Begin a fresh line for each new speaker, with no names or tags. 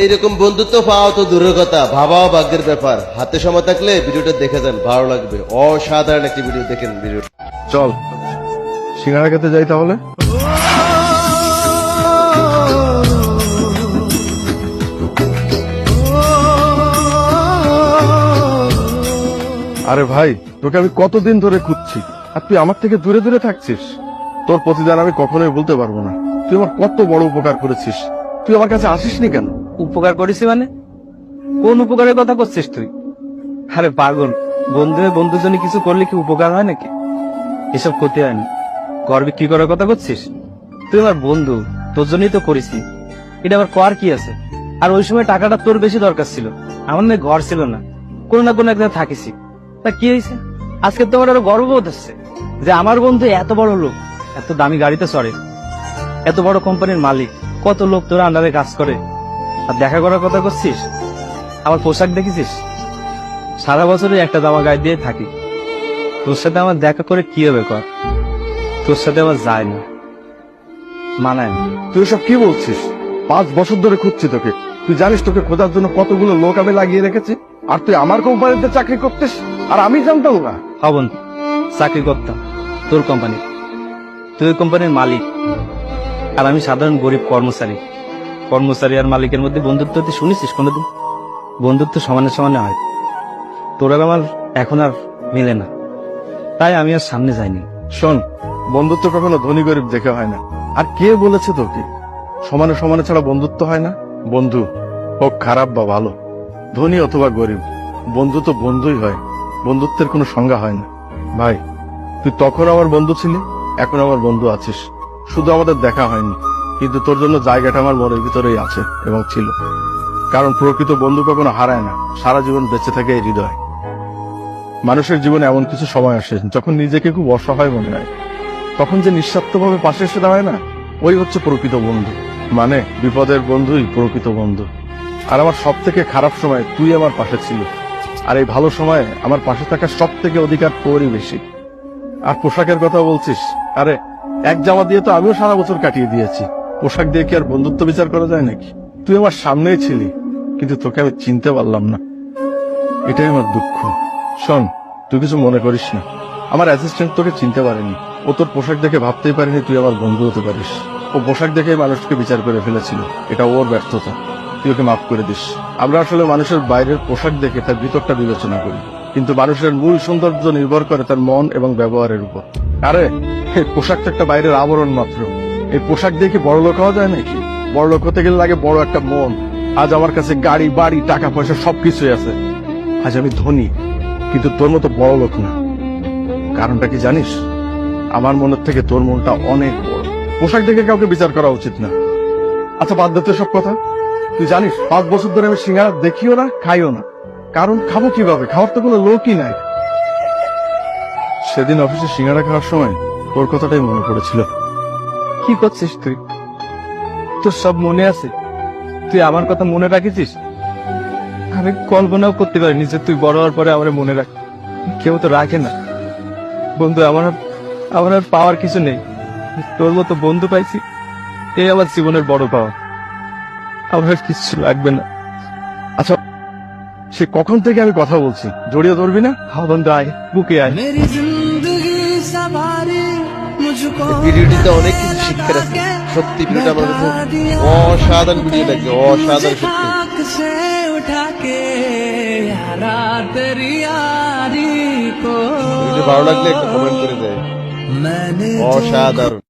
এইরকম বন্ধুত্ব পাওয়া তো দূরের কথা, ভাবাও ভাগ্যের ব্যাপার। হাতে সময় থাকলে ভিডিওটা দেখে যান, ভালো লাগবে। অসাধারণ একটি ভিডিও, দেখেন ভিডিও।
চল, সিঙ্গারা খেতে যাই তাহলে? আরে ভাই, তোকে আমি কতদিন ধরে খুঁজছি। আর তুই আমার থেকে দূরে দূরে থাকছিস। তোর প্রতিদান আমি কখনোই বলতে পারব না। তুই আমার কত বড় উপকার করেছিস। তুই আমার কাছে আসিসনি কেন?
উপকার করেছি মানে? কোন উপকারের কথা করছিস তুই? আরে পাগল বন্ধু বন্ধুর জন্য কিছু করলে কি উপকার হয় নাকি? এসব ক্ষতি হয়নি ঘর বিক্রি করার কথা করছিস? তুই আমার বন্ধু, তোর জন্যই তো করেছি। এটা আবার কর কি আছে? আর ওই সময় টাকাটা তোর বেশি দরকার ছিল। আমার না ঘর ছিল না। কোনো না কোনো একদিন থাকিসি তা কি হয়েছে? আজকে তোমার আরও গর্ববোধ হচ্ছে যে আমার বন্ধু এত বড় লোক, এত দামি গাড়িতে চড়ে, এত বড় কোম্পানির মালিক, কত লোক তোর আন্ডারে কাজ করে। আর দেখা করার কথা করছিস? আমার পোশাক দেখেছিস? সারা বছরই একটা জামা গায়ে দিয়ে থাকি। তোর সাথে আমার দেখা করে কি হবে কর? তোর সাথে আমার যায় না। মানায় না।
তুই সব কি বলছিস? পাঁচ বছর ধরে খুঁজছি তোকে। তুই জানিস তোকে খোঁজার জন্য কতগুলো লোক আমি লাগিয়ে রেখেছি? আর তুই আমার কোম্পানিতে চাকরি করতিস? আর আমি জানতাম না।
হবন চাকরি করতাম। তোর কোম্পানি? তুই কোম্পানির মালিক। আর আমি সাধারণ গরিব কর্মচারী। কর্মচারী আর মালিকের মধ্যে বন্ধুত্ব তুই শুনেছিস কোনোদিন? বন্ধুত্ব সমানে সমানে হয়। তোর আমার এখন আর মিলে না। তাই আমি আর সামনে যাইনি।
শোন, বন্ধুত্ব কখনো ধনী গরিব দেখে হয় না। আর কে বলেছে তোকে? সমানে সমানে ছাড়া বন্ধুত্ব হয় না? বন্ধু হোক খারাপ বা ভালো, ধনী অথবা গরিব, বন্ধু তো বন্ধুই হয়। বন্ধুত্বের কোনো সংজ্ঞা হয় না। ভাই, তুই তখন আমার বন্ধু ছিলি, এখন আমার বন্ধু আছিস। শুধু আমাদের দেখা হয়নি। কিন্তু তোর জন্য জায়গাটা আমার মনের ভিতরেই আছে এবং ছিল। কারণ প্রকৃত বন্ধু কখনো হারায় না। সারা জীবন বেঁচে থাকে এই হৃদয়। মানুষের জীবনে এমন কিছু সময় আসে যখন নিজেকে খুব অসহায় মনে হয়। তখন যে নিঃস্বার্থভাবে পাশে এসে দাঁড়ায় না, ওই হচ্ছে প্রকৃত বন্ধু। মানে বিপদের বন্ধুই প্রকৃত বন্ধু। আর আমার সব থেকে খারাপ সময় তুই আমার পাশে ছিল। আর এই ভালো সময়ে আমার পাশে থাকার সব থেকে অধিকার তোরই বেশি। আর পোশাকের কথা বলছিস, আরে, এক জামা দিয়ে তো আমিও সারা বছর কাটিয়ে দিয়েছি। পোশাক দিয়ে কি আর বন্ধুত্ব বিচার করা যায় নাকি? তুই আমার সামনেই ছিলি, কিন্তু তোকে আমি চিনতে পারলাম না। এটাই আমার দুঃখ। শোন, তুই কিছু মনে করিস না। আমার অ্যাসিস্ট্যান্ট তোকে চিনতে পারেনি। ও তোর পোশাক দেখে ভাবতেই পারেনি তুই আমার বন্ধু হতে পারিস। ও পোশাক দেখে মানুষকে বিচার করে ফেলেছিল। এটা ওর ব্যর্থতা। তুই ওকে মাফ করে দিস। আমরা আসলে মানুষের বাইরের পোশাক দেখে তার ভিতরটা বিবেচনা করি। কিন্তু মানুষের মূল সৌন্দর্য নির্ভর করে তার মন এবং ব্যবহারের উপর। আরে পোশাক তো একটা বাইরের আবরণ মাত্র। এই পোশাক দিয়ে কি বড় লোক হওয়া যায় নাকি? বড় লোক হতে গেলে লাগে বড় একটা মন। আজ আমার কাছে গাড়ি, বাড়ি, টাকা পয়সা সবকিছুই আছে। আজ আমি ধনী, কিন্তু তোর মতো বড় লোক না। কারণটা কি জানিস? আমার মনের থেকে তোর মনটা অনেক বড়। পোশাক দেখে কাউকে বিচার করা উচিত না। আচ্ছা বাদ দে তো সব কথা। তুই জানিস, পাঁচ বছর ধরে আমি সিঙ্গারা দেখিও না, খাইও না। কারণ খাব কীভাবে? খাওয়ার তো কোনো লোকই নাই। সেদিন অফিসে সিঙ্গারা খাওয়ার সময় তোর কথাটাই মনে পড়েছিল।
কি করছিস তুই? তোর সব মনে আছে? তুই আমার কথা মনে রাখিছিস? আমি কল্পনাও করতে পারিনি যে তুই বড় হওয়ার পরে আমার মনে রাখ কেউ তো রাখে না। বন্ধু, আমার আমার আর পাওয়ার কিছু নেই। তোর মতো বন্ধু পাইছি, এই আমার জীবনের বড় পাওয়া। আমার আর কিচ্ছু লাগবে না।
আচ্ছা সে কখন থেকে আমি কথা বলছি? জড়িয়ে ধরবি না?
হা বন্ধু, আয়, বুকে আয়।
ভিডিওটিতে অনেক কিছু সত্যি ভিডিওটা আমার অসাধারণ ভিডিও লাগছে অসাধারণ সত্যি। ভালো লাগলে একটা কমেন্ট করে দেয়। অসাধারণ।